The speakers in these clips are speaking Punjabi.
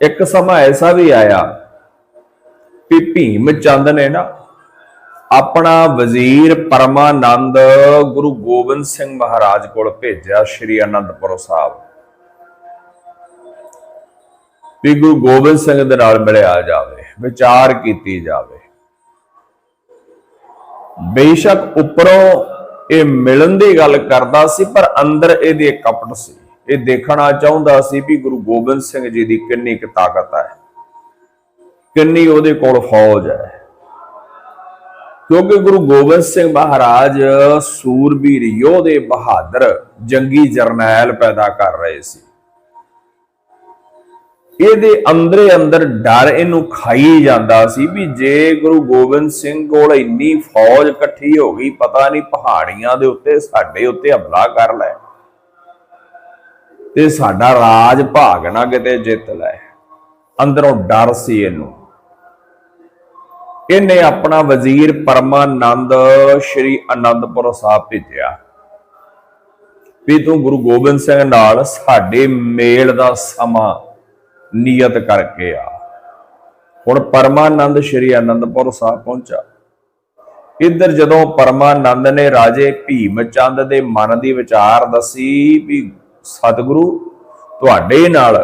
ਇੱਕ ਸਮਾਂ ਐਸਾ ਵੀ ਆਇਆ ਕਿ ਭੀਮ ਚੰਦ ਨੇ ਨਾ ਆਪਣਾ ਵਜ਼ੀਰ ਪਰਮਾਨੰਦ ਗੁਰੂ ਗੋਬਿੰਦ ਸਿੰਘ ਮਹਾਰਾਜ ਕੋਲ ਭੇਜਿਆ ਸ੍ਰੀ ਅਨੰਦਪੁਰ ਸਾਹਿਬ। ਵੀ ਗੁਰੂ ਗੋਬਿੰਦ ਸਿੰਘ ਦੇ ਨਾਲ ਮਿਲਿਆ ਜਾਵੇ, ਵਿਚਾਰ ਕੀਤੀ ਜਾਵੇ। ਬੇਸ਼ੱਕ ਉੱਪਰੋਂ ਇਹ ਮਿਲਣ ਦੀ ਗੱਲ ਕਰਦਾ ਸੀ, ਪਰ ਅੰਦਰ ਇਹਦੀ ਕਪਟ ਸੀ। ਇਹ ਦੇਖਣਾ ਚਾਹੁੰਦਾ ਸੀ ਵੀ ਗੁਰੂ ਗੋਬਿੰਦ ਸਿੰਘ ਜੀ ਦੀ ਕਿੰਨੀ ਕੁ ਤਾਕਤ ਹੈ, ਕਿੰਨੀ ਉਹਦੇ ਕੋਲ ਫੌਜ ਹੈ। ਕਿਉਂਕਿ ਗੁਰੂ ਗੋਬਿੰਦ ਸਿੰਘ ਮਹਾਰਾਜ ਸੂਰਬੀਰ ਯੋਧੇ ਬਹਾਦਰ ਜੰਗੀ ਜਰਨੈਲ ਪੈਦਾ ਕਰ ਰਹੇ ਸੀ। ਇਹਦੇ ਅੰਦਰੇ ਅੰਦਰ ਡਰ ਇਹਨੂੰ ਖਾਈ ਜਾਂਦਾ ਸੀ ਵੀ ਜੇ ਗੁਰੂ ਗੋਬਿੰਦ ਸਿੰਘ ਕੋਲ ਇੰਨੀ ਫੌਜ ਇਕੱਠੀ ਹੋ ਗਈ, ਪਤਾ ਨਹੀਂ ਪਹਾੜੀਆਂ ਦੇ ਉੱਤੇ ਸਾਡੇ ਉੱਤੇ ਹਮਲਾ ਕਰ ਲੈ। ਤੇ ਸਾਡਾ ਰਾਜ ਭਾਗ ਨਾ ਕਿਤੇ ਜਿੱਤ ਲੈ। ਅੰਦਰੋਂ ਡਰ ਸੀ ਇਹਨੂੰ। ਇਹਨੇ ਆਪਣਾ ਵਜ਼ੀਰ ਪਰਮਾਨੰਦ ਸ਼੍ਰੀ ਅਨੰਦਪੁਰ ਸਾਹਿਬ ਭੇਜਿਆ। ਵੀ ਤੂੰ ਗੁਰੂ ਗੋਬਿੰਦ ਸਿੰਘ ਨਾਲ ਸਾਡੇ ਮੇਲ ਦਾ ਸਮਾਂ ਨਿਯਤ ਕਰਕੇ ਆ। ਹੁਣ ਪਰਮਾਨੰਦ ਸ਼੍ਰੀ ਅਨੰਦਪੁਰ ਸਾਹਿਬ ਪਹੁੰਚਾ। ਇੱਧਰ ਜਦੋਂ ਪਰਮਾਨੰਦ ਨੇ ਰਾਜੇ ਭੀਮ ਚੰਦ ਦੇ ਮਨ ਦੀ ਵਿਚਾਰ ਦੱਸੀ ਵੀ ਸਤਿਗੁਰੂ ਤੁਹਾਡੇ ਨਾਲ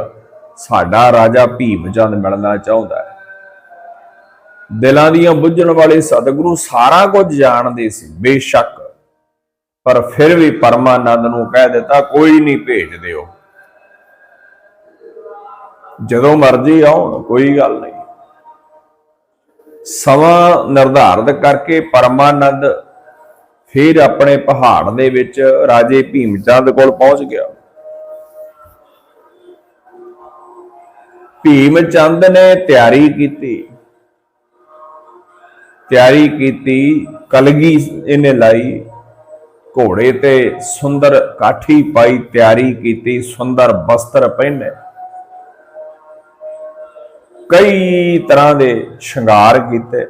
ਸਾਡਾ ਰਾਜਾ ਭੀਮ ਚੰਦ ਮਿਲਣਾ ਚਾਹੁੰਦਾ ਹੈ। ਦਿਲਾਂ ਦੀਆਂ ਬੁੱਝਣ ਵਾਲੇ ਸਤਿਗੁਰੂ ਸਾਰਾ ਕੁਝ ਜਾਣਦੇ ਸੀ, ਬੇਸ਼ੱਕ। ਪਰ ਫਿਰ ਵੀ ਪਰਮਾਨੰਦ ਨੂੰ ਕਹਿ ਦਿੱਤਾ, ਕੋਈ ਨਹੀਂ ਭੇਜ ਦਿਓ। ਜਦੋਂ ਮਰਜ਼ੀ ਆਉਣ, ਕੋਈ ਗੱਲ ਨਹੀਂ। ਸਮਾਂ ਨਿਰਧਾਰਤ ਕਰਕੇ ਪਰਮਾਨੰਦ ਫਿਰ ਆਪਣੇ ਪਹਾੜ ਦੇ ਵਿੱਚ ਰਾਜੇ ਭੀਮ ਚੰਦ ਕੋਲ ਪਹੁੰਚ ਗਿਆ। ਭੀਮ ਚੰਦ ਨੇ ਤਿਆਰੀ ਕੀਤੀ। ਤਿਆਰੀ ਕੀਤੀ, ਕਲਗੀ ਇਹਨੇ ਲਾਈ। ਘੋੜੇ ਤੇ ਸੁੰਦਰ ਕਾਠੀ ਪਾਈ, ਤਿਆਰੀ ਕੀਤੀ, ਸੁੰਦਰ ਬਸਤਰ ਪਹਿਨੇ। ਕਈ ਤਰ੍ਹਾਂ ਦੇ ਸ਼ਿੰਗਾਰ ਕੀਤੇ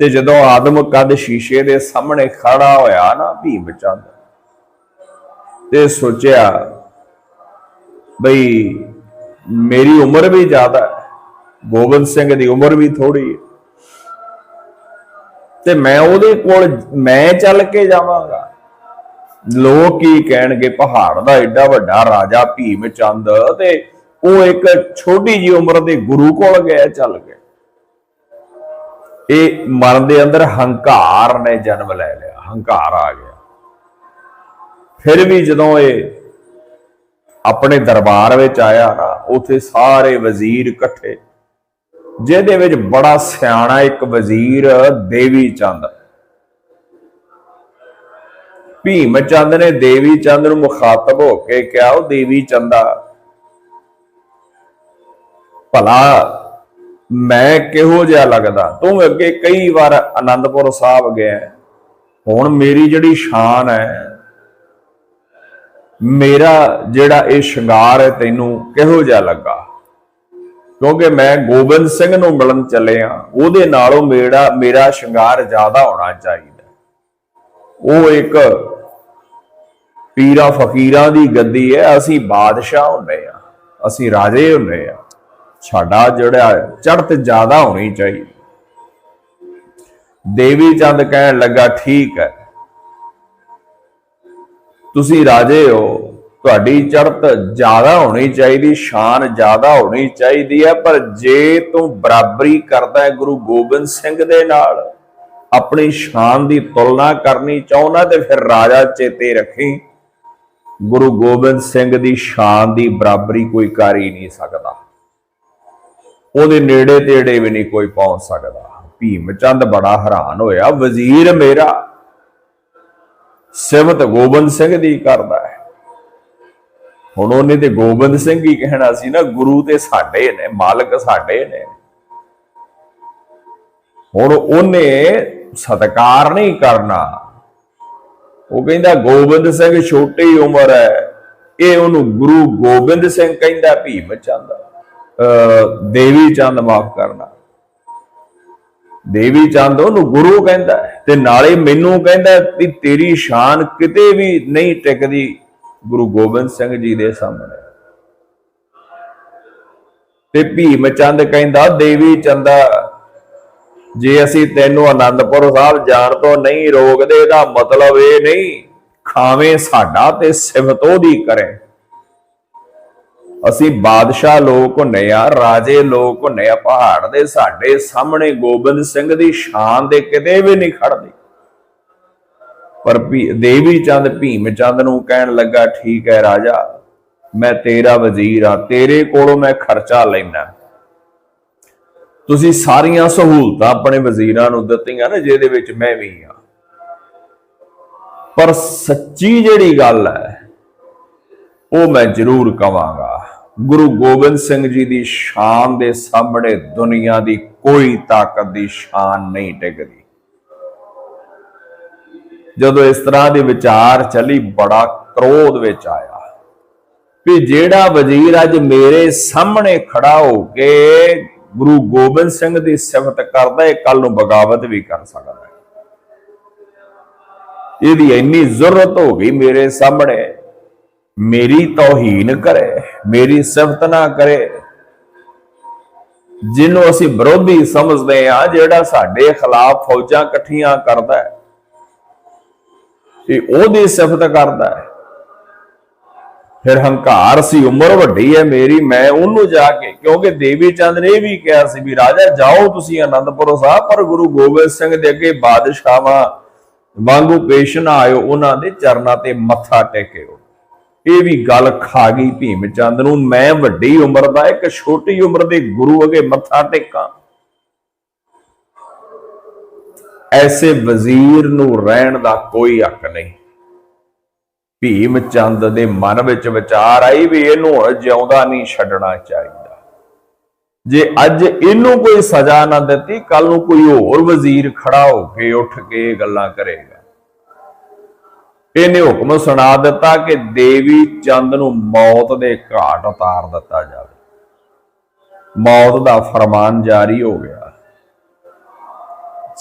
ਤੇ ਜਦੋਂ ਆਦਮ ਕਦ ਸ਼ੀਸ਼ੇ ਦੇ ਸਾਹਮਣੇ ਖੜਾ ਹੋਇਆ ਨਾ ਭੀਮ ਚੰਦ, ਤੇ ਸੋਚਿਆ, ਬਈ ਮੇਰੀ ਉਮਰ ਵੀ ਜ਼ਿਆਦਾ ਹੈ। ਗੋਬਿੰਦ ਸਿੰਘ ਦੀ ਉਮਰ ਵੀ ਥੋੜੀ ਹੈ। ਤੇ ਮੈਂ ਉਹਦੇ ਕੋਲ ਮੈਂ ਚੱਲ ਕੇ ਜਾਵਾਂਗਾ। ਲੋਕ ਕੀ ਕਹਿਣਗੇ, ਪਹਾੜ ਦਾ ਐਡਾ ਵੱਡਾ ਰਾਜਾ ਭੀਮ ਚੰਦ ਤੇ ਉਹ ਇੱਕ ਛੋਟੀ ਜੀ ਉਮਰ ਦੇ ਗੁਰੂ ਕੋਲ ਗਿਆ ਚੱਲ ਕੇ। ਇਹ ਮਨ ਦੇ ਅੰਦਰ ਹੰਕਾਰ ਨੇ ਜਨਮ ਲੈ ਲਿਆ, ਹੰਕਾਰ ਆ ਗਿਆ। ਫਿਰ ਵੀ ਜਦੋਂ ਇਹ ਆਪਣੇ ਦਰਬਾਰ ਵਿੱਚ ਆਇਆ ਨਾ, ਉਥੇ ਸਾਰੇ ਵਜ਼ੀਰ ਇਕੱਠੇ। ਜਿਹਦੇ ਵਿੱਚ ਬੜਾ ਸਿਆਣਾ ਇੱਕ ਵਜ਼ੀਰ ਦੇਵੀ ਚੰਦ। ਭੀਮ ਚੰਦ ਨੇ ਦੇਵੀ ਚੰਦ ਨੂੰ ਮੁਖਾਤਬ ਹੋ ਕੇ ਕਿਹਾ, ਉਹ ਦੇਵੀ ਚੰਦਾ ਭਲਾ, ਮੈਂ ਕਿਹੋ ਜਿਹਾ ਲੱਗਦਾ? ਤੂੰ ਅੱਗੇ ਕਈ ਵਾਰ ਆਨੰਦਪੁਰ ਸਾਹਿਬ ਗਿਆ। ਹੁਣ ਮੇਰੀ ਜਿਹੜੀ ਸ਼ਾਨ ਹੈ ਮੇਰਾ ਜਿਹੜਾ ਇਹ ਸ਼ਿੰਗਾਰ ਹੈ ਤੈਨੂੰ ਕਿਹੋ ਜਿਹਾ ਲੱਗਾ? ਕਿਉਂਕਿ ਮੈਂ ਗੋਬਿੰਦ ਸਿੰਘ ਨੂੰ ਮਿਲਣ ਚੱਲੇ ਚੱਲਿਆ ਉਹਦੇ ਨਾਲੋਂ ਮੇਰਾ ਮੇਰਾ ਸ਼ਿੰਗਾਰ ਜ਼ਿਆਦਾ ਹੋਣਾ ਚਾਹੀਦਾ ਉਹ ਇੱਕ ਪੀਰਾ ਫਕੀਰਾਂ ਦੀ ਗੱਦੀ ਹੈ, ਅਸੀਂ ਬਾਦਸ਼ਾਹ ਹੁੰਦੇ ਆ ਅਸੀਂ ਰਾਜੇ ਹੁੰਦੇ ਆ ਸਾਡਾ ਜਿਹੜਾ ਚੜਤ ਜ਼ਿਆਦਾ ਹੋਣੀ ਚਾਹੀਦੀ। ਦੇਵੀ ਚੰਦ ਕਹਿਣ ਲੱਗਾ, ਠੀਕ ਹੈ ਤੁਸੀਂ ਰਾਜੇ ਹੋ, ਤੁਹਾਡੀ ਚੜਤ ਜ਼ਿਆਦਾ ਹੋਣੀ ਚਾਹੀਦੀ, ਸ਼ਾਨ ਜ਼ਿਆਦਾ ਹੋਣੀ ਚਾਹੀਦੀ ਹੈ, ਪਰ ਜੇ ਤੂੰ ਬਰਾਬਰੀ ਕਰਦਾ ਹੈ ਗੁਰੂ ਗੋਬਿੰਦ ਸਿੰਘ ਦੇ ਨਾਲ, ਆਪਣੀ ਸ਼ਾਨ ਦੀ ਤੁਲਨਾ ਕਰਨੀ ਚਾਹੁੰਦਾ ਤੇ ਫਿਰ ਰਾਜਾ ਚੇਤੇ ਰੱਖੀ। ਗੁਰੂ ਗੋਬਿੰਦ ਸਿੰਘ ਦੀ ਸ਼ਾਨ ਦੀ ਬਰਾਬਰੀ ਕੋਈ ਕਰ ਹੀ ਨਹੀਂ ਸਕਦਾ। ਉਹਦੇ ਨੇੜੇ ਤੇੜੇ ਵੀ ਨਹੀਂ ਕੋਈ ਪਹੁੰਚ ਸਕਦਾ। ਭੀਮ ਚੰਦ ਬੜਾ ਹੈਰਾਨ ਹੋਇਆ, ਵਜ਼ੀਰ ਮੇਰਾ ਸਿਮਤ ਗੋਬਿੰਦ ਸਿੰਘ ਦੀ ਕਰਦਾ ਹੈ। ਹੁਣ ਉਹਨੇ ਤੇ ਗੋਬਿੰਦ ਸਿੰਘ ਹੀ ਕਹਿਣਾ ਸੀ ਨਾ, ਗੁਰੂ ਤੇ ਸਾਡੇ ਨੇ, ਮਾਲਕ ਸਾਡੇ ਨੇ। ਹੁਣ ਉਹਨੇ ਸਤਕਾਰ ਨਹੀਂ ਕਰਨਾ। ਉਹ ਕਹਿੰਦਾ, ਗੋਬਿੰਦ ਸਿੰਘ ਛੋਟੀ ਉਮਰ ਹੈ। ਇਹ ਉਹਨੂੰ ਗੁਰੂ ਗੋਬਿੰਦ ਸਿੰਘ ਕਹਿੰਦਾ, ਭੀਮ ਚੰਦ, ਅਹ ਦੇਵੀ ਚੰਦ ਮਾਫ ਕਰਨਾ। ਦੇਵੀ ਚੰਦ ਉਹਨੂੰ ਗੁਰੂ ਕਹਿੰਦਾ ਤੇ ਨਾਲੇ ਮੈਨੂੰ ਕਹਿੰਦਾ ਵੀ ਤੇਰੀ ਸ਼ਾਨ ਕਿਤੇ ਵੀ ਨਹੀਂ ਟਿਕਦੀ ਗੁਰੂ ਗੋਬਿੰਦ ਸਿੰਘ ਜੀ ਦੇ ਸਾਹਮਣੇ। ਤੇ ਭੀਮ ਚੰਦ ਕਹਿੰਦਾ, ਦੇਵੀ ਚੰਦਾ, ਜੇ ਅਸੀਂ ਤੈਨੂੰ ਆਨੰਦਪੁਰ ਸਾਹਿਬ ਜਾਣ ਤੋਂ ਨਹੀਂ ਰੋਕਦੇ ਇਹਦਾ ਮਤਲਬ ਇਹ ਨਹੀਂ, ਖਾਵੇਂ ਸਾਡਾ ਤੇ ਸਿਫਤ ਉਹਦੀ ਕਰੇ। ਅਸੀਂ ਬਾਦਸ਼ਾਹ ਲੋਕ ਹੁੰਨੇ ਆ, ਰਾਜੇ ਲੋਕ ਹੁੰਨੇ ਆ, ਪਹਾੜ ਦੇ ਸਾਡੇ ਸਾਹਮਣੇ ਗੋਬਿੰਦ ਸਿੰਘ ਦੀ ਸ਼ਾਨ ਦੇ ਕਿਤੇ ਵੀ ਨਹੀਂ ਖੜਦੇ। ਪਰ ਭੀ- ਦੇਵੀ ਚੰਦ ਭੀਮ ਚੰਦ ਨੂੰ ਕਹਿਣ ਲੱਗਾ, ਠੀਕ ਹੈ ਰਾਜਾ, ਮੈਂ ਤੇਰਾ ਵਜ਼ੀਰ ਆ ਤੇਰੇ ਕੋਲੋਂ ਮੈਂ ਖਰਚਾ ਲੈਣਾ ਤੁਸੀਂ ਸਾਰੀਆਂ ਸਹੂਲਤਾਂ ਆਪਣੇ ਵਜ਼ੀਰਾਂ ਨੂੰ ਦਿੱਤੀਆਂ ਨਾ, ਜਿਹਦੇ ਵਿੱਚ ਮੈਂ ਵੀ ਆ ਪਰ ਸੱਚੀ ਜਿਹੜੀ ਗੱਲ ਹੈ, ਉਹ ਮੈਂ ਜ਼ਰੂਰ ਕਵਾਂਗਾ। ਗੁਰੂ ਗੋਬਿੰਦ ਸਿੰਘ ਜੀ ਦੀ ਸ਼ਾਨ ਦੇ ਸਾਹਮਣੇ ਦੁਨੀਆ ਦੀ ਕੋਈ ਤਾਕਤ ਦੀ ਸ਼ਾਨ ਨਹੀਂ ਟਿਕਦੀ। ਜਦੋਂ ਇਸ ਤਰ੍ਹਾਂ ਦੇ ਵਿਚਾਰ ਚਲੀ, ਬੜਾ ਕ੍ਰੋਧ ਵਿੱਚ ਆਇਆ ਵੀ ਜਿਹੜਾ ਵਜ਼ੀਰ ਅੱਜ ਮੇਰੇ ਸਾਹਮਣੇ ਖੜਾ ਹੋ ਕੇ ਗੁਰੂ ਗੋਬਿੰਦ ਸਿੰਘ ਦੀ ਸਿਫਤ ਕਰਦਾ ਹੈ ਕੱਲ ਨੂੰ ਬਗਾਵਤ ਵੀ ਕਰ ਸਕਦਾ ਹੈ। ਇਹਦੀ ਇੰਨੀ ਜ਼ਰੂਰਤ ਹੋ ਗਈ ਮੇਰੇ ਸਾਹਮਣੇ। ਮੇਰੀ ਤੌਹੀਨ ਕਰੇ, ਮੇਰੀ ਸਿਫਤ ਨਾ ਕਰੇ। ਜਿਹਨੂੰ ਅਸੀਂ ਵਿਰੋਧੀ ਸਮਝਦੇ ਆ ਜਿਹੜਾ ਸਾਡੇ ਖਿਲਾਫ ਫੌਜਾਂ ਇਕੱਠੀਆਂ ਕਰਦਾ ਹੈ ਇਹ ਉਹਦੀ ਸਿਫਤ ਕਰਦਾ ਹੈ। ਫਿਰ ਹੰਕਾਰ ਸੀ, ਉਮਰ ਵੱਡੀ ਹੈ ਮੇਰੀ, ਮੈਂ ਉਹਨੂੰ ਜਾ ਕੇ, ਕਿਉਂਕਿ ਦੇਵੀ ਚੰਦ ਨੇ ਇਹ ਵੀ ਕਿਹਾ ਸੀ ਵੀ ਰਾਜਾ, ਜਾਓ ਤੁਸੀਂ ਅਨੰਦਪੁਰ ਸਾਹਿਬ, ਪਰ ਗੁਰੂ ਗੋਬਿੰਦ ਸਿੰਘ ਦੇ ਅੱਗੇ ਬਾਦਸ਼ਾਹਾਂ ਵਾਂਗੂ ਪੇਸ਼ ਨਾ ਆਇਓ, ਉਹਨਾਂ ਦੇ ਚਰਨਾਂ ਤੇ ਮੱਥਾ ਟੇਕਿਓ। ਇਹ ਵੀ ਗੱਲ ਖਾ ਗਈ ਭੀਮ ਚੰਦ ਨੂੰ, ਮੈਂ ਵੱਡੀ ਉਮਰ ਦਾ, ਇੱਕ ਛੋਟੀ ਉਮਰ ਦੇ ਗੁਰੂ ਅਗੇ ਮੱਥਾ ਟੇਕਾਂ। ਐਸੇ ਵਜ਼ੀਰ ਨੂੰ ਰਹਿਣ ਦਾ ਕੋਈ ਹੱਕ ਨਹੀਂ। ਭੀਮ ਚੰਦ ਦੇ ਮਨ ਵਿੱਚ ਵਿਚਾਰ ਆਈ ਵੀ ਇਹਨੂੰ ਹੁਣ ਜਿਉਂਦਾ ਨਹੀਂ ਛੱਡਣਾ ਚਾਹੀਦਾ। ਜੇ ਅੱਜ ਇਹਨੂੰ ਕੋਈ ਸਜ਼ਾ ਨਾ ਦਿੱਤੀ ਕੱਲ ਨੂੰ ਕੋਈ ਹੋਰ ਵਜ਼ੀਰ ਖੜਾ ਹੋ ਕੇ ਉੱਠ ਕੇ ਇਹ ਗੱਲਾਂ ਕਰੇਗਾ। ਇਹਨੇ ਹੁਕਮ ਸੁਣਾ ਦਿੱਤਾ ਕਿ ਦੇਵੀ ਚੰਦ ਨੂੰ ਮੌਤ ਦੇ ਘਾਟ ਉਤਾਰ ਦਿੱਤਾ ਜਾਵੇ। ਮੌਤ ਦਾ ਫਰਮਾਨ ਜਾਰੀ ਹੋ ਗਿਆ।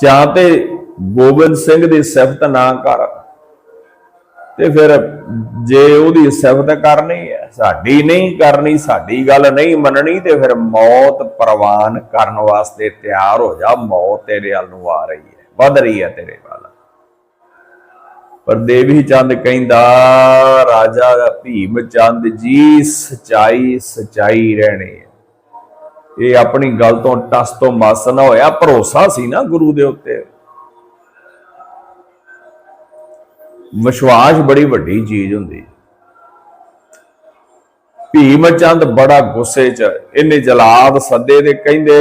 ਜਾਂ ਤੇ ਗੋਬਿੰਦ ਸਿੰਘ ਦੀ ਸਿਫਤ ਨਾ ਕਰ, ਤੇ ਫਿਰ ਜੇ ਉਹਦੀ ਸਿਫਤ ਕਰਨੀ ਹੈ, ਸਾਡੀ ਨਹੀਂ ਕਰਨੀ, ਸਾਡੀ ਗੱਲ ਨਹੀਂ ਮੰਨਣੀ, ਤੇ ਫਿਰ ਮੌਤ ਪ੍ਰਵਾਨ ਕਰਨ ਵਾਸਤੇ ਤਿਆਰ ਹੋ ਜਾ। ਮੌਤ ਤੇਰੇ ਵੱਲ ਨੂੰ ਆ ਰਹੀ ਹੈ, ਵੱਧ ਰਹੀ ਹੈ ਤੇਰੇ ਵੱਲ। ਪਰ ਦੇਵੀ ਚੰਦ ਕਹਿੰਦਾ, ਰਾਜਾ ਭੀਮ ਚੰਦ ਜੀ, ਸਚਾਈ ਸਚਾਈ ਰਹਿਣੀ ਇਹ ਆਪਣੀ ਗੱਲ ਤੋਂ ਟਸ ਤੋਂ ਮਸ ਨਾ ਹੋਇਆ, ਭਰੋਸਾ ਸੀ ਨਾ ਗੁਰੂ ਦੇ ਉੱਤੇ। ਵਿਸ਼ਵਾਸ ਬੜੀ ਵੱਡੀ ਚੀਜ਼ ਹੁੰਦੀ। ਭੀਮ ਚੰਦ ਬੜਾ ਗੁੱਸੇ 'ਚ, ਇਹਨੇ ਜਲਾਦ ਸੱਦੇ ਤੇ ਕਹਿੰਦੇ,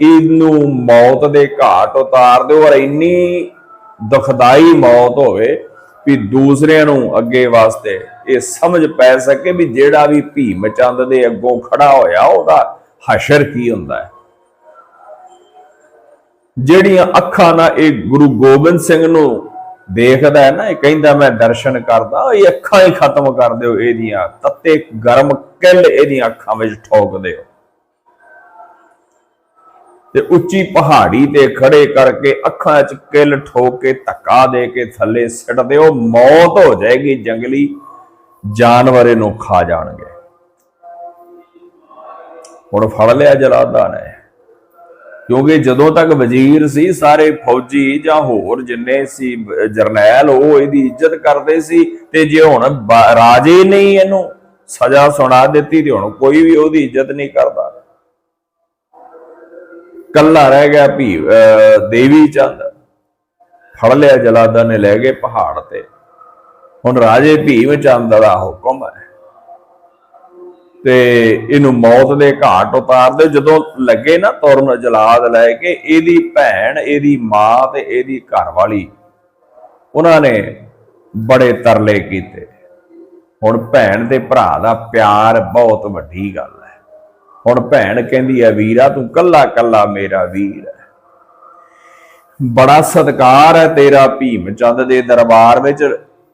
ਇਹਨੂੰ ਮੌਤ ਦੇ ਘਾਟ ਉਤਾਰ ਦਿਓ, ਔਰ ਇੰਨੀ ਦੁਖਦਾਈ ਮੌਤ ਹੋਵੇ, ਵੀ ਦੂਸਰਿਆਂ ਨੂੰ ਅੱਗੇ ਵਾਸਤੇ ਇਹ ਸਮਝ ਪੈ ਸਕੇ ਵੀ ਜਿਹੜਾ ਵੀ ਭੀਮ ਚੰਦ ਦੇ ਅੱਗੋਂ ਖੜਾ ਹੋਇਆ, ਉਹਦਾ ਹਸ਼ਰ ਕੀ ਹੁੰਦਾ ਹੈ? ਜਿਹੜੀਆਂ ਅੱਖਾਂ ਨਾਲ ਇਹ ਗੁਰੂ ਗੋਬਿੰਦ ਸਿੰਘ ਨੂੰ ਦੇਖਦਾ ਹੈ ਨਾ, ਇਹ ਕਹਿੰਦਾ, ਮੈਂ ਦਰਸ਼ਨ ਕਰਦਾ। ਇਹ ਅੱਖਾਂ ਹੀ ਖਤਮ ਕਰ ਦਿਓ, ਇਹਦੀਆਂ ਤੱਤੇ ਗਰਮ ਕਿੱਲ ਇਹਦੀਆਂ ਅੱਖਾਂ ਵਿੱਚ ਠੋਕ ਦਿਓ ਤੇ ਉੱਚੀ ਪਹਾੜੀ ਤੇ ਖੜੇ ਕਰਕੇ ਅੱਖਾਂ 'ਚ ਕਿੱਲ ਠੋਕ ਕੇ ਧੱਕਾ ਦੇ ਕੇ ਥੱਲੇ ਸਿੱਟ ਦਿਓ, ਮੌਤ ਹੋ ਜਾਏਗੀ, ਜੰਗਲੀ ਜਾਨਵਰ ਇਹਨੂੰ ਖਾ ਜਾਣਗੇ। ਹੁਣ ਫੜ ਲਿਆ ਜਲਾਦਾ ਨੇ ਕਿਉਂਕਿ ਜਦੋਂ ਤੱਕ ਵਜ਼ੀਰ ਸੀ, ਸਾਰੇ ਫੌਜੀ ਜਾਂ ਹੋਰ ਜਿੰਨੇ ਸੀ, ਜਰਨੈਲ, ਉਹ ਇਹਦੀ ਇੱਜ਼ਤ ਕਰਦੇ ਸੀ ਤੇ ਜੇ ਹੁਣ ਰਾਜੇ ਨਹੀਂ ਇਹਨੂੰ ਸਜ਼ਾ ਸੁਣਾ ਦਿੱਤੀ ਤੇ ਹੁਣ ਕੋਈ ਵੀ ਉਹਦੀ ਇੱਜ਼ਤ ਨਹੀਂ ਕਰਦਾ। ਕੱਲਾ ਰਹਿ ਗਿਆ ਭੀ ਦੇਵੀ ਚੰਦ। ਫੜ ਲਿਆ ਜਲਾਦਾ ਨੇ ਲੈ ਗਏ ਪਹਾੜ ਤੇ। ਹੁਣ ਰਾਜੇ ਭੀਮ ਚੰਦ ਦਾ ਹੁਕਮ ਹੈ। ਤੇ ਇਹਨੂੰ ਮੌਤ ਦੇ ਘਾਟ ਉਤਾਰ ਦੇ ਜਦੋਂ ਲੱਗੇ ਨਾ ਤੁਰਨ ਜਲਾਦ ਲੈ ਕੇ, ਇਹਦੀ ਭੈਣ, ਇਹਦੀ ਮਾਂ ਤੇ ਇਹਦੀ ਘਰ ਵਾਲੀ ਉਹਨਾਂ ਨੇ ਬੜੇ ਤਰਲੇ ਕੀਤੇ। ਹੁਣ ਭੈਣ ਤੇ ਭਰਾ ਦਾ ਪਿਆਰ ਬਹੁਤ ਵੱਡੀ ਗੱਲ ਹੈ। ਹੁਣ ਭੈਣ ਕਹਿੰਦੀ ਹੈ ਵੀਰਾ, ਤੂੰ ਕੱਲਾ ਕੱਲਾ ਮੇਰਾ ਵੀਰ ਹੈ ਬੜਾ ਸਤਿਕਾਰ ਹੈ ਤੇਰਾ ਭੀਮ ਚੰਦ ਦੇ ਦਰਬਾਰ ਵਿੱਚ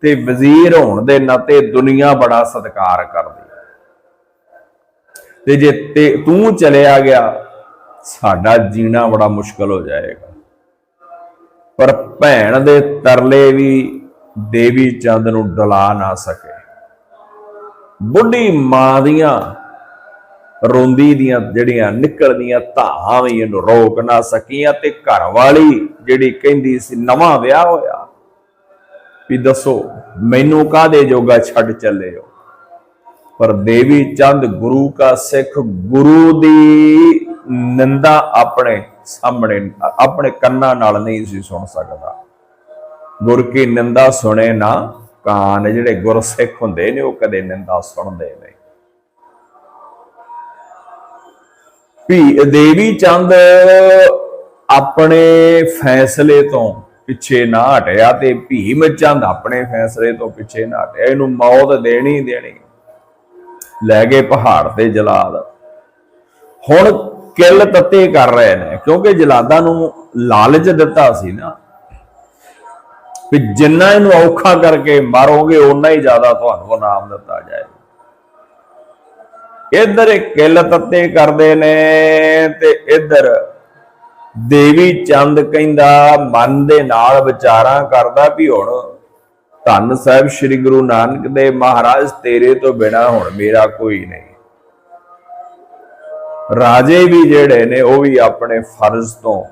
ਤੇ ਵਜ਼ੀਰ ਹੋਣ ਦੇ ਨਾਤੇ ਦੁਨੀਆ ਬੜਾ ਸਤਿਕਾਰ ਕਰਦੀ ਤੇ ਜੇ ਤੇ ਤੂੰ ਚਲਿਆ ਗਿਆ, ਸਾਡਾ ਜੀਣਾ ਬੜਾ ਮੁਸ਼ਕਲ ਹੋ ਜਾਏਗਾ। ਪਰ ਭੈਣ ਦੇ ਤਰਲੇ ਵੀ ਦੇਵੀ ਚੰਦ ਨੂੰ ਡਲਾ ਨਾ ਸਕੇ। ਬੁੱਢੀ ਮਾਂ ਦੀਆਂ ਰੋਂਦੀ ਦੀਆਂ ਜਿਹੜੀਆਂ ਨਿਕਲਦੀਆਂ ਧਾਹਾਂ ਵੀ ਇਹਨੂੰ ਰੋਕ ਨਾ ਸਕੀਆਂ ਤੇ ਘਰ ਵਾਲੀ ਜਿਹੜੀ ਕਹਿੰਦੀ ਸੀ, ਨਵਾਂ ਵਿਆਹ ਹੋਇਆ। ਵੀ ਦੱਸੋ, ਮੈਨੂੰ ਕਾਦੇ ਜੋਗਾ ਛੱਡ ਚੱਲੇ ਹੋ? ਪਰ ਦੇਵੀ ਚੰਦ ਗੁਰੂ ਕਾ ਸਿੱਖ, ਗੁਰੂ ਦੀ ਨਿੰਦਾ ਆਪਣੇ ਸਾਹਮਣੇ, ਆਪਣੇ ਕੰਨਾਂ ਨਾਲ ਨਹੀਂ ਸੀ ਸੁਣ ਸਕਦਾ। ਗੁਰ ਕੀ ਨਿੰਦਾ ਸੁਣੇ ਨਾ, ਕਾਨ ਜਿਹੜੇ ਗੁਰਸਿੱਖ ਹੁੰਦੇ ਨੇ, ਉਹ ਕਦੇ ਨਿੰਦਾ ਸੁਣਦੇ ਨਹੀਂ ਵੀ ਦੇਵੀ ਚੰਦ ਆਪਣੇ ਫੈਸਲੇ ਤੋਂ ਪਿੱਛੇ ਨਾ ਹਟਿਆ ਤੇ ਭੀਮ ਚੰਦ ਆਪਣੇ ਫੈਸਲੇ ਤੋਂ ਪਿੱਛੇ ਨਾ ਹਟਿਆ। ਇਹਨੂੰ ਮੌਤ ਦੇਣੀ ਦੇਣੀ। ਲੈ ਗਏ ਪਹਾੜ ਤੇ ਜਲਾਦ ਹੁਣ ਕਿੱਲ ਤੱਤੇ ਕਰ ਰਹੇ ਨੇ, ਕਿਉਂਕਿ ਜਲਾਦਾਂ ਨੂੰ ਲਾਲਚ ਦਿੱਤਾ ਸੀ ਨਾ। ਵੀ ਜਿੰਨਾ ਇਹਨੂੰ ਔਖਾ ਕਰਕੇ ਮਾਰੋਗੇ, ਓਨਾ ਹੀ ਜ਼ਿਆਦਾ ਤੁਹਾਨੂੰ ਇਨਾਮ ਦਿੱਤਾ ਜਾਏ ਇੱਧਰ ਇਹ ਕਿੱਲ ਤੱਤੇ ਕਰਦੇ ਨੇ ਤੇ ਇੱਧਰ ਦੇਵੀ ਚੰਦ ਕਹਿੰਦਾ, ਮਨ ਦੇ ਨਾਲ ਵਿਚਾਰਾਂ ਕਰਦਾ ਵੀ ਹੁਣ। ਧੰਨ ਸਾਹਿਬ ਸ੍ਰੀ ਗੁਰੂ ਨਾਨਕ ਦੇਵ ਮਹਾਰਾਜ, ਤੇਰੇ ਤੋਂ ਬਿਨਾ ਹੁਣ ਮੇਰਾ ਕੋਈ ਨਹੀਂ। ਰਾਜੇ ਵੀ ਜਿਹੜੇ ਨੇ, ਉਹ ਵੀ ਆਪਣੇ ਫਰਜ਼ ਤੋਂ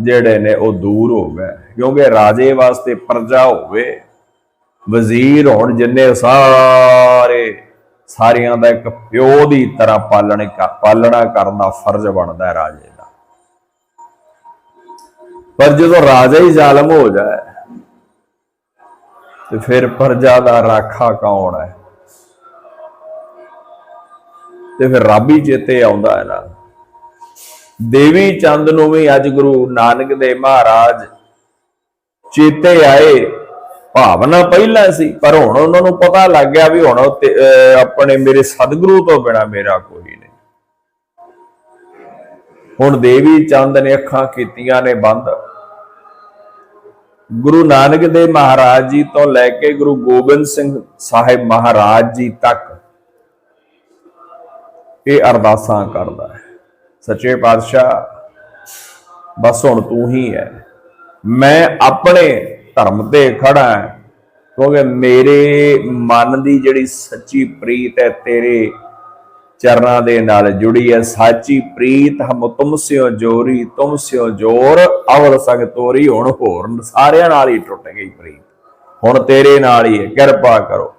ਜਿਹੜੇ ਨੇ, ਉਹ ਦੂਰ ਹੋ ਗਏ। ਕਿਉਂਕਿ ਰਾਜੇ ਵਾਸਤੇ ਪ੍ਰਜਾ ਹੋਵੇ, ਵਜ਼ੀਰ ਹੋਣ ਜਿੰਨੇ ਸਾਰੇ ਸਾਰਿਆਂ ਦਾ ਇੱਕ ਪਿਓ ਦੀ ਤਰ੍ਹਾਂ ਪਾਲਣ ਪਾਲਣਾ ਕਰਨ ਦਾ ਫਰਜ਼ ਬਣਦਾ ਹੈ ਰਾਜੇ ਦਾ। ਪਰ ਜਦੋਂ ਰਾਜਾ ਹੀ ਜ਼ਾਲਮ ਹੋ ਜਾਏ, ਤੇ ਫਿਰ ਪ੍ਰਜਾ ਦਾ ਰਾਖਾ ਕੌਣ ਹੈ? ਤੇ ਫਿਰ ਰੱਬ ਹੀ ਚੇਤੇ ਆਉਂਦਾ ਹੈ ਨਾ ਦੇਵੀ ਚੰਦ ਨੂੰ ਵੀ ਅੱਜ ਗੁਰੂ ਨਾਨਕ ਦੇਵ ਮਹਾਰਾਜ ਚੇਤੇ ਆਏ ਭਾਵਨਾ ਪਹਿਲਾਂ ਸੀ, ਪਰ ਹੁਣ ਉਹਨਾਂ ਨੂੰ ਪਤਾ ਲੱਗ ਗਿਆ ਵੀ ਹੁਣ ਆਪਣੇ ਮੇਰੇ ਸਤਿਗੁਰੂ ਤੋਂ ਬਿਨਾ ਮੇਰਾ ਕੋਈ ਨਹੀਂ। ਹੁਣ ਦੇਵੀ ਚੰਦ ਨੇ ਅੱਖਾਂ ਕੀਤੀਆਂ ਨੇ ਬੰਦ। ਗੁਰੂ ਨਾਨਕ ਦੇਵ ਮਹਾਰਾਜ ਜੀ ਤੋਂ ਲੈ ਕੇ ਗੁਰੂ ਗੋਬਿੰਦ ਸਿੰਘ ਸਾਹਿਬ ਮਹਾਰਾਜ ਜੀ ਤੱਕ ਇਹ ਅਰਦਾਸਾਂ ਕਰਦਾ ਹੈ। ਸੱਚੇ ਪਾਤਸ਼ਾਹ, ਬਸ ਹੁਣ ਤੂੰ ਹੀ ਹੈ। ਮੈਂ ਆਪਣੇ ਧਰਮ ਤੇ ਖੜਾ ਹਾਂ। ਕਿਉਂਕਿ ਮੇਰੇ ਮਨ ਦੀ ਜਿਹੜੀ ਸੱਚੀ ਪ੍ਰੀਤ ਹੈ, ਤੇਰੇ ਚਰਨਾਂ ਦੇ ਨਾਲ ਜੁੜੀ ਹੈ। ਸਾਚੀ ਪ੍ਰੀਤ ਹਮ ਤੁਮ ਸਿਓ ਜੋਰੀ, ਤੁਮ ਸਿਓ ਜੋਰ। ਅਵਲ ਸੰਗ ਤੋਰੀ, ਹੁਣ ਹੋਰ ਸਾਰਿਆਂ ਨਾਲ ਹੀ ਟੁੱਟ ਗਈ ਪ੍ਰੀਤ। ਹੁਣ ਤੇਰੇ ਨਾਲ ਹੀ ਹੈ। ਕਿਰਪਾ ਕਰੋ।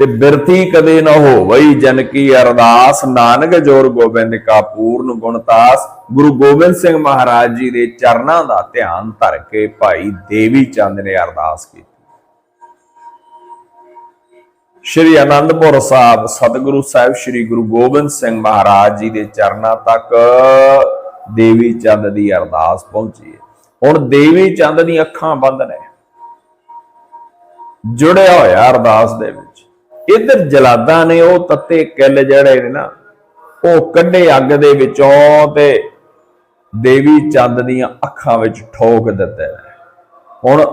ਤੇ ਬਿਰਤੀ ਕਦੇ ਨਾ ਹੋਵਈ, ਜਨ ਕੀ ਅਰਦਾਸ। ਨਾਨਕ ਜੋਰ ਗੋਬਿੰਦ ਕਾ ਪੂਰਨ ਗੁਣਤਾਸ ਗੁਰੂ ਗੋਬਿੰਦ ਸਿੰਘ ਮਹਾਰਾਜ ਜੀ ਦੇ ਚਰਨਾਂ ਦਾ ਧਿਆਨ ਧਰ ਕੇ ਭਾਈ ਦੇਵੀ ਚੰਦ ਨੇ ਅਰਦਾਸ ਕੀਤੀ। ਸ਼੍ਰੀ ਅਨੰਦਪੁਰ ਸਾਹਿਬ ਸਤਿਗੁਰੂ ਸਾਹਿਬ, ਸ਼੍ਰੀ ਗੁਰੂ ਗੋਬਿੰਦ ਸਿੰਘ ਮਹਾਰਾਜ ਜੀ ਦੇ ਚਰਨਾਂ ਤੱਕ ਦੇਵੀ ਚੰਦ ਦੀ ਅਰਦਾਸ ਪਹੁੰਚੀ ਹੈ। ਹੁਣ ਦੇਵੀ ਚੰਦ ਦੀਆਂ ਅੱਖਾਂ ਬੰਦ ਨੇ। ਜੁੜਿਆ ਹੋਇਆ ਅਰਦਾਸ ਦੇ ਵਿੱਚ। ਇਧਰ ਜਲਾਦਾਂ ਨੇ ਉਹ ਤੱਤੇ ਕਿੱਲ ਜਿਹੜੇ ਨੇ ਨਾ, ਉਹ ਕੱਢੇ ਅੱਗ ਦੇ ਵਿੱਚੋਂ ਤੇ ਦੇਵੀ ਚੰਦ ਦੀਆਂ ਅੱਖਾਂ ਵਿੱਚ ਠੋਕ ਦਿੱਤਾ ਹੁਣ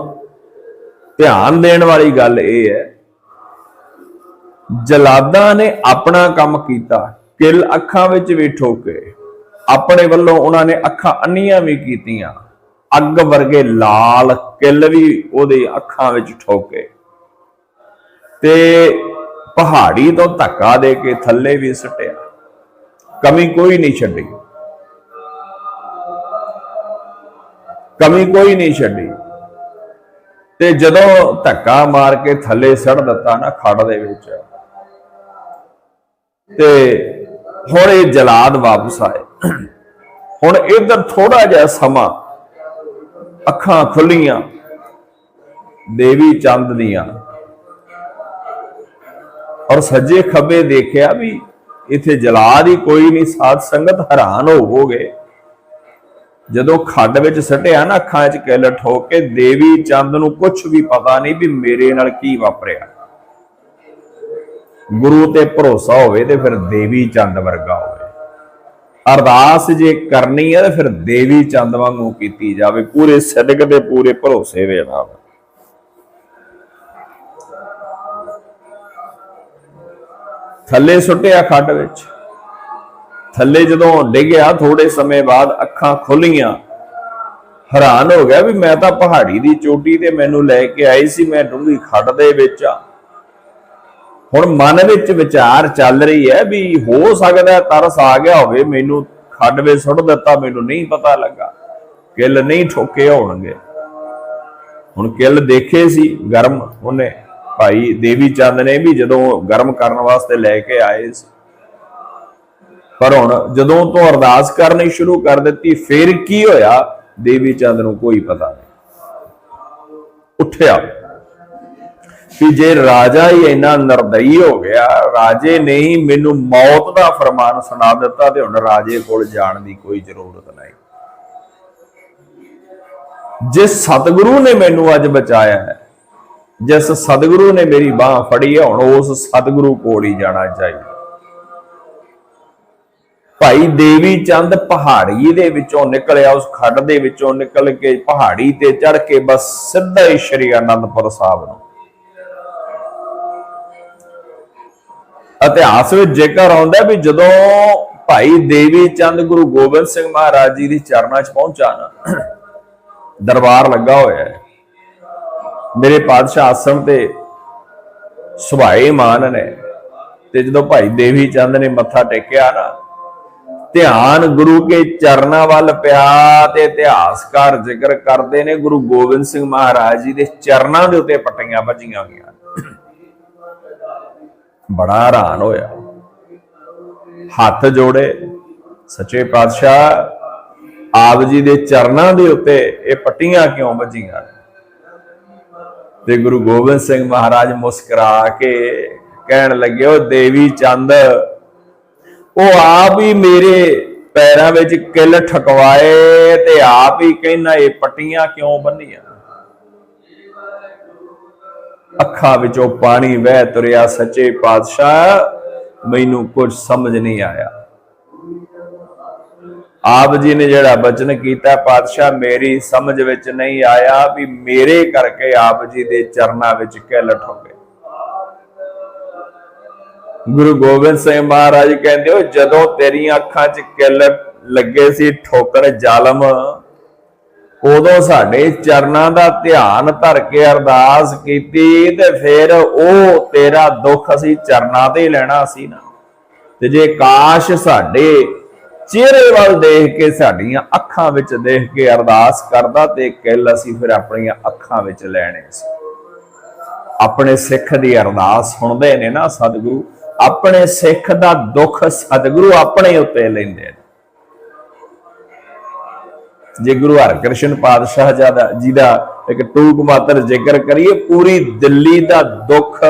ਧਿਆਨ ਦੇਣ ਵਾਲੀ ਗੱਲ ਇਹ ਹੈ, ਜਲਾਦਾਂ ਨੇ ਆਪਣਾ ਕੰਮ ਕੀਤਾ, ਕਿਲ ਅੱਖਾਂ ਵਿੱਚ ਵੀ ਠੋਕੇ, ਆਪਣੇ ਵੱਲੋਂ ਉਹਨਾਂ ਨੇ ਅੱਖਾਂ ਅੰਨੀਆਂ ਵੀ ਕੀਤੀਆਂ, ਅੱਗ ਵਰਗੇ ਲਾਲ ਕਿਲ ਵੀ ਉਹਦੇ ਅੱਖਾਂ ਵਿੱਚ ਠੋਕੇ। ਤੇ ਪਹਾੜੀ ਤੋਂ ਧੱਕਾ ਦੇ ਕੇ ਥੱਲੇ ਵੀ ਸੁੱਟਿਆ। ਕਮੀ ਕੋਈ ਨਹੀਂ ਛੱਡੀ। ਕਮੀ ਕੋਈ ਨਹੀਂ ਛੱਡੀ। ਤੇ ਜਦੋਂ ਧੱਕਾ ਮਾਰ ਕੇ ਥੱਲੇ ਸੜ ਦਿੱਤਾ ਨਾ ਖੜ ਦੇ ਵਿੱਚ। ਤੇ ਹੁਣ ਇਹ ਜਲਾਦ ਵਾਪਸ ਆਏ। ਹੁਣ ਇਧਰ ਥੋੜਾ ਜਿਹਾ ਸਮਾਂ ਅੱਖਾਂ ਖੁੱਲੀਆਂ, ਦੇਵੀ ਚੰਦ ਦੀਆਂ। ਔਰ ਸੱਜੇ ਖੱਬੇ ਦੇਖਿਆ ਵੀ ਇੱਥੇ ਜਲਾਦ ਹੀ ਕੋਈ ਨਹੀਂ, ਸਾਧ ਸੰਗਤ ਹੈਰਾਨ ਹੋਵੋਗੇ। ਜਦੋਂ ਖੱਡ ਵਿੱਚ ਸਟਿਆ ਨਾ ਅੱਖਾਂ 'ਚ ਕਿੱਲ ਹੋ ਕੇ ਦੇਵੀ ਚੰਦ ਨੂੰ ਕੁਝ ਵੀ ਪਤਾ ਨਹੀਂ ਵੀ ਮੇਰੇ ਨਾਲ ਕੀ ਵਾਪਰਿਆ। ਗੁਰੂ ਤੇ ਭਰੋਸਾ ਹੋਵੇ ਤੇ ਫਿਰ ਦੇਵੀ ਚੰਦ ਵਰਗਾ ਹੋਵੇ। ਅਰਦਾਸ ਜੇ ਕਰਨੀ ਹੈ ਤਾਂ ਫਿਰ ਦੇਵੀ ਚੰਦ ਵਾਂਗੂ ਕੀਤੀ ਜਾਵੇ, ਪੂਰੇ ਸਦਕ ਤੇ ਪੂਰੇ ਭਰੋਸੇ ਦੇ ਨਾਲ ਥੱਲੇ ਸੁੱਟਿਆ ਖੱਡ ਵਿੱਚ। ਥੱਲੇ ਜਦੋਂ ਡਿੱਗਿਆ ਥੋੜੇ ਸਮੇਂ ਬਾਅਦ ਅੱਖਾਂ ਖੁੱਲੀਆਂ ਹੈਰਾਨ ਹੋ ਗਿਆ ਵੀ ਮੈਂ ਤਾਂ ਪਹਾੜੀ ਦੀ ਚੋਟੀ ਤੇ ਮੈਨੂੰ ਲੈ ਕੇ ਆਈ ਸੀ, ਮੈਂ ਡੂੰਘੀ ਖੱਡ ਦੇ ਵਿੱਚ ਆ। ਹੁਣ ਮਨ ਵਿੱਚ ਵਿਚਾਰ ਚੱਲ ਰਹੀ ਹੈ ਵੀ ਹੋ ਸਕਦਾ ਤਰਸ ਆ ਗਿਆ ਹੋਵੇ, ਮੈਨੂੰ ਖੱਡ ਵਿੱਚ ਸੁੱਟ ਦਿੱਤਾ, ਮੈਨੂੰ ਨਹੀਂ ਪਤਾ ਲੱਗਾ। ਕਿੱਲ ਨਹੀਂ ਠੋਕੇ ਹੋਣਗੇ। ਹੁਣ ਕਿੱਲ ਦੇਖੇ ਸੀ ਗਰਮ ਉਹਨੇ। ਭਾਈ ਦੇਵੀ ਚੰਦ ਨੇ ਵੀ ਜਦੋਂ ਗਰਮ ਕਰਨ ਵਾਸਤੇ ਲੈ ਕੇ ਆਏ ਸੀ। ਪਰ ਹੁਣ ਜਦੋਂ ਤੋਂ ਅਰਦਾਸ ਕਰਨੀ ਸ਼ੁਰੂ ਕਰ ਦਿੱਤੀ, ਫਿਰ ਕੀ ਹੋਇਆ? ਦੇਵੀ ਚੰਦ ਨੂੰ ਕੋਈ ਪਤਾ ਨਹੀਂ। ਉੱਠਿਆ। ਕਿ ਜੇ ਰਾਜਾ ਹੀ ਇੰਨਾ ਨਰਦਈ ਹੋ ਗਿਆ, ਰਾਜੇ ਨੇ ਹੀ ਮੈਨੂੰ ਮੌਤ ਦਾ ਫਰਮਾਨ ਸੁਣਾ ਦਿੱਤਾ ਤੇ ਹੁਣ ਰਾਜੇ ਕੋਲ ਜਾਣ ਦੀ ਕੋਈ ਜ਼ਰੂਰਤ ਨਹੀਂ। ਜਿਸ ਸਤਿਗੁਰੂ ਨੇ ਮੈਨੂੰ ਅੱਜ ਬਚਾਇਆ ਹੈ ਜਿਸ ਸਤਿਗੁਰੂ ਨੇ ਮੇਰੀ ਬਾਹ ਫੜੀ ਹੈ, ਹੁਣ ਉਸ ਸਤਿਗੁਰੂ ਕੋਲ ਹੀ ਜਾਣਾ ਚਾਹੀਦਾ। ਭਾਈ ਦੇਵੀ ਚੰਦ ਪਹਾੜੀ ਦੇ ਵਿੱਚੋਂ ਨਿਕਲਿਆ, ਉਸ ਖੱਡ ਦੇ ਵਿੱਚੋਂ ਨਿਕਲ ਕੇ ਪਹਾੜੀ ਤੇ ਚੜ ਕੇ ਬਸ ਸਿੱਧਾ ਹੀ ਸ਼੍ਰੀ ਅਨੰਦਪੁਰ ਸਾਹਿਬ ਨੂੰ। ਇਤਿਹਾਸ ਵਿੱਚ ਜ਼ਿਕਰ ਆਉਂਦਾ ਵੀ ਜਦੋਂ ਭਾਈ ਦੇਵੀ ਚੰਦ ਗੁਰੂ ਗੋਬਿੰਦ ਸਿੰਘ ਮਹਾਰਾਜ ਜੀ ਦੀ ਚਰਨਾਂ 'ਚ ਪਹੁੰਚਾ ਨਾ, ਦਰਬਾਰ ਲੱਗਾ ਹੋਇਆ ਹੈ ਮੇਰੇ ਪਾਤਸ਼ਾਹ ਆਸਣ ਤੇ ਸੁਭਾਏ ਮਾਨ ਨੇ ਤੇ ਜਦੋਂ ਭਾਈ ਦੇਵੀ ਚੰਦ ਨੇ ਮੱਥਾ ਟੇਕਿਆ ਨਾ, ਧਿਆਨ ਗੁਰੂ ਕੇ ਚਰਨਾਂ ਵੱਲ ਪਿਆ ਤੇ ਇਤਿਹਾਸਕਾਰ ਜ਼ਿਕਰ ਕਰਦੇ ਨੇ, ਗੁਰੂ ਗੋਬਿੰਦ ਸਿੰਘ ਮਹਾਰਾਜ ਜੀ ਦੇ ਚਰਨਾਂ ਦੇ ਉੱਤੇ ਪੱਟੀਆਂ ਵੱਜੀਆਂ ਗਈਆਂ ਬੜਾ ਹੈਰਾਨ ਹੋਇਆ। ਹੱਥ ਜੋੜੇ, ਸੱਚੇ ਪਾਤਸ਼ਾਹ, ਆਪ ਜੀ ਦੇ ਚਰਨਾਂ ਦੇ ਉੱਤੇ ਇਹ ਪੱਟੀਆਂ ਕਿਉਂ ਵੱਜੀਆਂ? ਤੇ ਗੁਰੂ ਗੋਬਿੰਦ ਸਿੰਘ ਮਹਾਰਾਜ ਮੁਸਕਰਾ ਕੇ ਕਹਿਣ ਲੱਗੇ, ਉਹ ਦੇਵੀ ਚੰਦ, ਉਹ ਆਪ ਹੀ ਮੇਰੇ ਪੈਰਾਂ ਵਿੱਚ ਕਿੱਲ ਠਕਵਾਏ ਤੇ ਆਪ ਹੀ ਕਹਿੰਦਾ, ਇਹ ਪੱਟੀਆਂ ਕਿਉਂ ਬੰਨੀਆਂ? ਅੱਖਾਂ ਵਿੱਚੋਂ ਪਾਣੀ ਵਹਿ ਤੁਰਿਆ ਸੱਚੇ ਪਾਤਸ਼ਾਹ, ਮੈਨੂੰ ਕੁਝ ਸਮਝ ਨਹੀਂ ਆਇਆ। ਆਪ ਜੀ ਨੇ ਜਿਹੜਾ ਬਚਨ ਕੀਤਾ, ਪਾਤਸ਼ਾਹ ਮੇਰੀ ਸਮਝ ਵਿੱਚ ਨਹੀਂ ਆਇਆ ਵੀ ਮੇਰੇ ਕਰਕੇ ਆਪ ਜੀ ਦੇ ਚਰਨਾਂ ਵਿੱਚ ਕਿੱਲ ਠੋਕੇ। ਗੁਰੂ ਗੋਬਿੰਦ ਸਿੰਘ ਮਹਾਰਾਜ ਕਹਿੰਦੇ ਹੋ ਜਦੋਂ ਤੇਰੀਆਂ ਅੱਖਾਂ 'ਚ ਕਿੱਲ ਲੱਗੇ ਸੀ ਠੋਕਰ ਜ਼ਾਲਮ, ਉਦੋਂ ਸਾਡੇ ਚਰਨਾਂ ਦਾ ਧਿਆਨ ਧਰ ਕੇ ਅਰਦਾਸ ਕੀਤੀ ਤੇ ਫਿਰ ਉਹ ਤੇਰਾ ਦੁੱਖ ਅਸੀਂ ਚਰਨਾਂ ਤੇ ਲੈਣਾ ਸੀ ਨਾ। ਤੇ ਜੇ ਕਾਸ਼ ਸਾਡੇ ਚਿਹਰੇ ਵੱਲ ਦੇਖ ਕੇ ਸਾਡੀਆਂ ਅੱਖਾਂ ਵਿੱਚ ਦੇਖ ਕੇ ਅਰਦਾਸ ਕਰਦਾ ਤੇ ਕਿੱਲ ਅਸੀਂ ਫਿਰ ਆਪਣੀਆਂ ਅੱਖਾਂ ਵਿੱਚ ਲੈਣੇ ਸੀ। ਆਪਣੇ ਸਿੱਖ ਦੀ ਅਰਦਾਸ ਸੁਣਦੇ ਨੇ ਨਾ ਸਤਿਗੁਰੂ, ਆਪਣੇ ਸਿੱਖ ਦਾ ਦੁੱਖ ਸਤਿਗੁਰੂ ਆਪਣੇ ਉੱਤੇ ਲੈਂਦੇ ਨੇ। ਜੇ ਗੁਰੂ ਹਰਕ੍ਰਿਸ਼ਨ ਪਾਤਸ਼ਾਹ ਜੀ ਦਾ ਇੱਕ ਟੂਕ ਮਾਤਰ ਜ਼ਿਕਰ ਕਰੀਏ, ਪੂਰੀ ਦਿੱਲੀ ਦਾ ਦੁੱਖ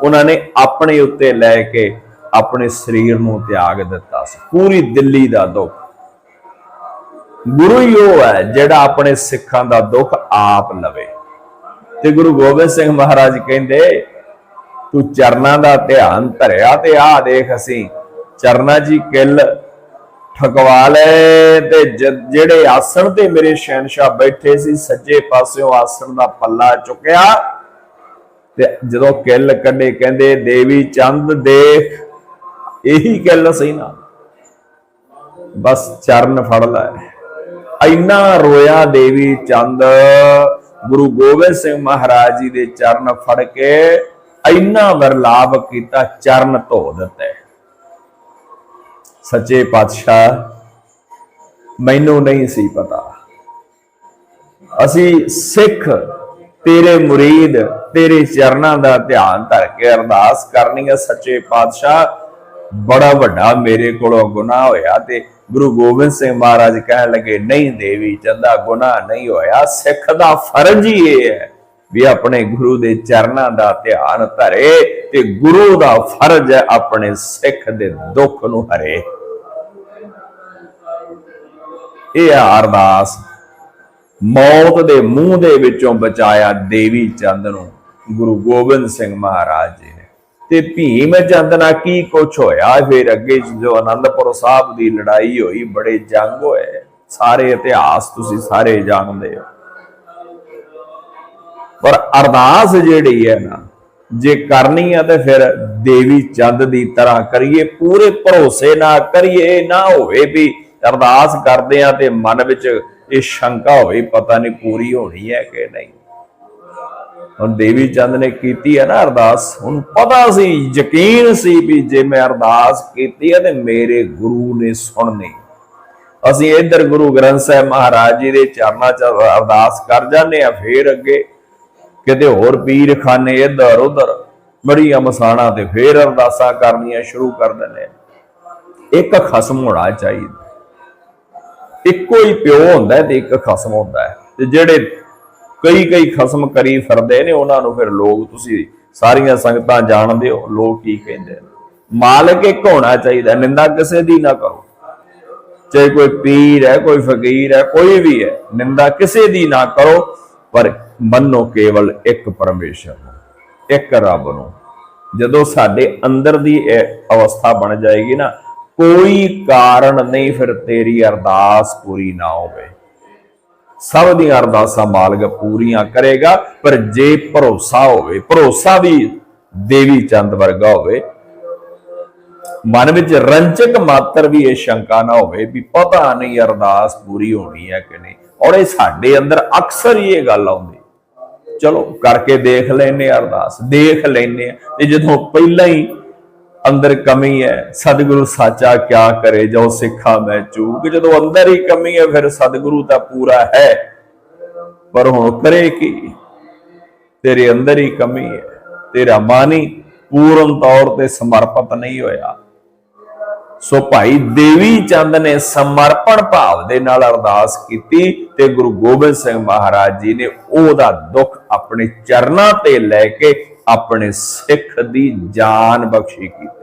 ਉਹਨਾਂ ਨੇ ਆਪਣੇ ਉੱਤੇ ਲੈ ਕੇ ਆਪਣੇ ਸਰੀਰ ਨੂੰ ਤਿਆਗ ਦਿੱਤਾ। ਸੀ ਪੂਰੀ ਦਿੱਲੀ ਦਾ ਦੁੱਖ। ਗੁਰੂ ਹੀ ਉਹ ਹੈ ਜਿਹੜਾ ਆਪਣੇ ਸਿੱਖਾਂ ਦਾ ਦੁੱਖ ਆਪ ਲਵੇ। ਤੇ ਗੁਰੂ ਗੋਬਿੰਦ ਸਿੰਘ ਮਹਾਰਾਜ ਕਹਿੰਦੇ, ਤੂੰ ਚਰਨਾਂ ਦਾ ਧਿਆਨ ਧਰਿਆ ਤੇ ਆਹ ਦੇਖ ਅਸੀਂ, ਚਰਨਾਂ ਜੀ ਕਿੱਲ ਠਕਵਾ ਲੈ ਤੇ ਜਿਹੜੇ ਆਸਣ ਤੇ ਮੇਰੇ ਸ਼ਹਿਨशाह ਬੈਠੇ ਸੀ, ਸੱਜੇ ਪਾਸਿਓਂ ਆਸਣ ਦਾ ਪੱਲਾ ਚੁੱਕਿਆ ਤੇ ਜਦੋਂ ਕਿੱਲ ਕੱਢੇ, ਕਹਿੰਦੇ, ਦੇਵੀ ਚੰਦ ਦੇਖ, ਇਹੀ ਕਿੱਲ ਸੀ ਨਾ ਬਸ ਚਰਨ ਫੜ ਲੈ। ਇੰਨਾ ਰੋਇਆ ਦੇਵੀ ਚੰਦ, ਗੁਰੂ ਗੋਬਿੰਦ ਸਿੰਘ ਮਹਾਰਾਜ ਜੀ ਦੇ ਚਰਨ ਫੜ ਕੇ ਇੰਨਾ ਵਰਲਾਪ ਕੀਤਾ ਚਰਨ ਧੋ ਦਿੱਤੇ ਸੱਚੇ ਪਾਤਸ਼ਾਹ, ਮੈਨੂੰ ਨਹੀਂ ਸੀ ਪਤਾ। ਅਸੀਂ ਸਿੱਖ, ਤੇਰੇ ਮੁਰੀਦ, ਤੇਰੇ ਚਰਨਾਂ ਦਾ ਧਿਆਨ ਧਰ ਕੇ ਅਰਦਾਸ ਕਰਨੀ ਹੈ ਸੱਚੇ ਪਾਤਸ਼ਾਹ, ਬੜਾ ਵੱਡਾ ਮੇਰੇ ਕੋਲੋਂ ਗੁਨਾਹ ਹੋਇਆ ਤੇ ਗੁਰੂ ਗੋਬਿੰਦ ਸਿੰਘ ਮਹਾਰਾਜ ਕਹਿਣ ਲੱਗੇ, ਨਹੀਂ ਦੇਵੀ ਚੰਦਾ ਗੁਨਾਹ ਨਹੀਂ ਹੋਇਆ, ਸਿੱਖ ਦਾ ਫਰਜ਼ ਹੀ ਇਹ ਹੈ ਵੀ ਆਪਣੇ ਗੁਰੂ ਦੇ ਚਰਨਾਂ ਦਾ ਧਿਆਨ ਧਰੇ ਤੇ ਗੁਰੂ ਦਾ ਫਰਜ਼ ਹੈ ਆਪਣੇ ਸਿੱਖ ਦੇ ਦੁੱਖ ਨੂੰ ਹਰੇ। ਇਹ ਆ ਅਰਦਾਸ। ਮੌਤ ਦੇ ਮੂੰਹ ਦੇ ਵਿੱਚੋਂ ਬਚਾਇਆ ਦੇਵੀ ਚੰਦ ਨੂੰ, ਗੁਰੂ ਗੋਬਿੰਦ ਸਿੰਘ ਮਹਾਰਾਜ ਜੀ। ਤੇ ਭੀਮ ਚੰਦ ਨਾਲ ਕੀ ਕੁਛ ਹੋਇਆ? ਫਿਰ ਅੱਗੇ ਜੋ ਆਨੰਦਪੁਰ ਸਾਹਿਬ ਦੀ ਲੜਾਈ ਹੋਈ, ਬੜੇ ਜੰਗ ਹੋਏ। ਸਾਰੇ ਇਤਿਹਾਸ ਤੁਸੀਂ ਸਾਰੇ ਜਾਣਦੇ ਹੋ। ਪਰ ਅਰਦਾਸ ਜਿਹੜੀ ਹੈ ਨਾ, ਜੇ ਕਰਨੀ ਆ ਤੇ ਫਿਰ ਦੇਵੀ ਚੰਦ ਦੀ ਤਰ੍ਹਾਂ ਕਰੀਏ, ਪੂਰੇ ਭਰੋਸੇ ਨਾਲ ਕਰੀਏ ਨਾ ਹੋਵੇ ਵੀ ਅਰਦਾਸ ਕਰਦੇ ਆ ਤੇ ਮਨ ਵਿੱਚ ਇਹ ਸ਼ੰਕਾ ਹੋਵੇ, ਪਤਾ ਨਹੀਂ ਪੂਰੀ ਹੋਣੀ ਹੈ ਕਿ ਨਹੀਂ। ਹੁਣ ਦੇਵੀ ਚੰਦ ਨੇ ਕੀਤੀ ਹੈ ਨਾ ਅਰਦਾਸ, ਹੁਣ ਪਤਾ ਸੀ, ਯਕੀਨ ਸੀ ਵੀ ਜੇ ਮੈਂ ਅਰਦਾਸ ਕੀਤੀ ਹੈ ਤੇ ਮੇਰੇ ਗੁਰੂ ਨੇ ਸੁਣਨੀ। ਅਸੀਂ ਇੱਧਰ ਗੁਰੂ ਗ੍ਰੰਥ ਸਾਹਿਬ ਮਹਾਰਾਜ ਜੀ ਦੇ ਚਰਨਾਂ 'ਚ ਅਰਦਾਸ ਕਰ ਜਾਂਦੇ ਆ, ਫੇਰ ਅੱਗੇ ਕਿਤੇ ਹੋਰ ਪੀਰਖਾਨੇ ਇੱਧਰ ਉੱਧਰ ਬੜੀਆਂ ਮਸਾਣਾ ਤੇ ਫੇਰ ਅਰਦਾਸਾਂ ਕਰਨੀਆਂ ਸ਼ੁਰੂ ਕਰ ਦਿੰਦੇ ਇੱਕ ਖਸਮ ਹੋਣਾ ਚਾਹੀਦਾ। ਇੱਕੋ ਹੀ ਪਿਓ ਹੁੰਦਾ ਤੇ ਇੱਕ ਖਸਮ ਹੁੰਦਾ ਤੇ ਜਿਹੜੇ ਕਈ ਕਈ ਖਸਮ ਕਰੀ ਫਿਰਦੇ ਨੇ ਉਹਨਾਂ ਨੂੰ ਫਿਰ ਲੋਕ ਤੁਸੀਂ ਸਾਰੀਆਂ ਸੰਗਤਾਂ ਜਾਣਦੇ ਹੋ, ਲੋਕ ਕੀ ਕਹਿੰਦੇ ਨੇ? ਮਾਲਕ ਇੱਕ ਹੋਣਾ ਚਾਹੀਦਾ, ਨਿੰਦਾ ਕਿਸੇ ਦੀ ਨਾ ਕਰੋ। ਚਾਹੇ ਕੋਈ ਪੀਰ ਹੈ, ਕੋਈ ਫਕੀਰ ਹੈ, ਕੋਈ ਵੀ ਹੈ, ਨਿੰਦਾ ਕਿਸੇ ਦੀ ਨਾ ਕਰੋ, ਪਰ ਮੰਨੋ ਕੇਵਲ ਇੱਕ ਪਰਮੇਸ਼ਰ ਨੂੰ, ਇੱਕ ਰੱਬ ਨੂੰ। ਜਦੋਂ ਸਾਡੇ ਅੰਦਰ ਦੀ ਇਹ ਅਵਸਥਾ ਬਣ ਜਾਏਗੀ ਨਾ, ਕੋਈ ਕਾਰਨ ਨਹੀਂ ਫਿਰ ਤੇਰੀ ਅਰਦਾਸ ਪੂਰੀ ਨਾ ਹੋਵੇ। ਸਭ ਦੀਆਂ ਅਰਦਾਸਾਂ ਮਾਲਕ ਪੂਰੀਆਂ ਕਰੇਗਾ, ਪਰ ਜੇ ਭਰੋਸਾ ਹੋਵੇ, ਭਰੋਸਾ ਵੀ ਦੇਵੀ ਚੰਦ ਵਰਗਾ ਹੋਵੇ, ਮਨ ਵਿੱਚ ਰੰਚਕ ਮਾਤਰ ਵੀ ਇਹ ਸ਼ੰਕਾ ਨਾ ਹੋਵੇ ਵੀ ਪਤਾ ਨਹੀਂ ਅਰਦਾਸ ਪੂਰੀ ਹੋਣੀ ਹੈ ਕਿ ਨਹੀਂ। ਔਰ ਇਹ ਸਾਡੇ ਅੰਦਰ ਅਕਸਰ ਹੀ ਇਹ ਗੱਲ ਆਉਂਦੀ। ਚਲੋ, ਕਰਕੇ ਦੇਖ ਲੈਨੇ ਆ ਅਰਦਾਸ, ਦੇਖ ਲੈਨੇ ਆ ਤੇ ਜਦੋਂ ਪਹਿਲਾਂ ਹੀ ਅੰਦਰ ਕਮੀ ਹੈ। ਸਤਿਗੁਰੂ ਸਾਚਾ ਕਿਆ ਕਰੇ ਜੋ ਸਿੱਖਾ ਮੈਂ ਚੂਕ। ਜਦੋਂ ਅੰਦਰ ਹੀ ਕਮੀ ਹੈ, ਫਿਰ ਸਤਿਗੁਰੂ ਤਾਂ ਪੂਰਾ ਹੈ। ਪਰ ਹੁਣ ਕਰੇ ਕੀ? ਤੇਰੇ ਅੰਦਰ ਹੀ ਕਮੀ ਹੈ। ਤੇਰਾ ਮਨ ਹੀ ਪੂਰਨ ਤੌਰ ਤੇ ਸਮਰਪਿਤ ਨਹੀਂ ਹੋਇਆ। ਸੋ ਭਾਈ ਦੇਵੀ ਚੰਦ ਨੇ ਸਮਰਪਣ ਭਾਵ ਦੇ ਨਾਲ ਅਰਦਾਸ ਕੀਤੀ ਤੇ ਗੁਰੂ ਗੋਬਿੰਦ ਸਿੰਘ ਮਹਾਰਾਜ ਜੀ ਨੇ ਉਹਦਾ ਦੁੱਖ ਆਪਣੇ ਚਰਨਾਂ ਤੇ ਲੈ ਕੇ ਆਪਣੇ ਸਿੱਖ ਦੀ ਜਾਨ ਬਖਸ਼ੀ ਕੀਤੀ।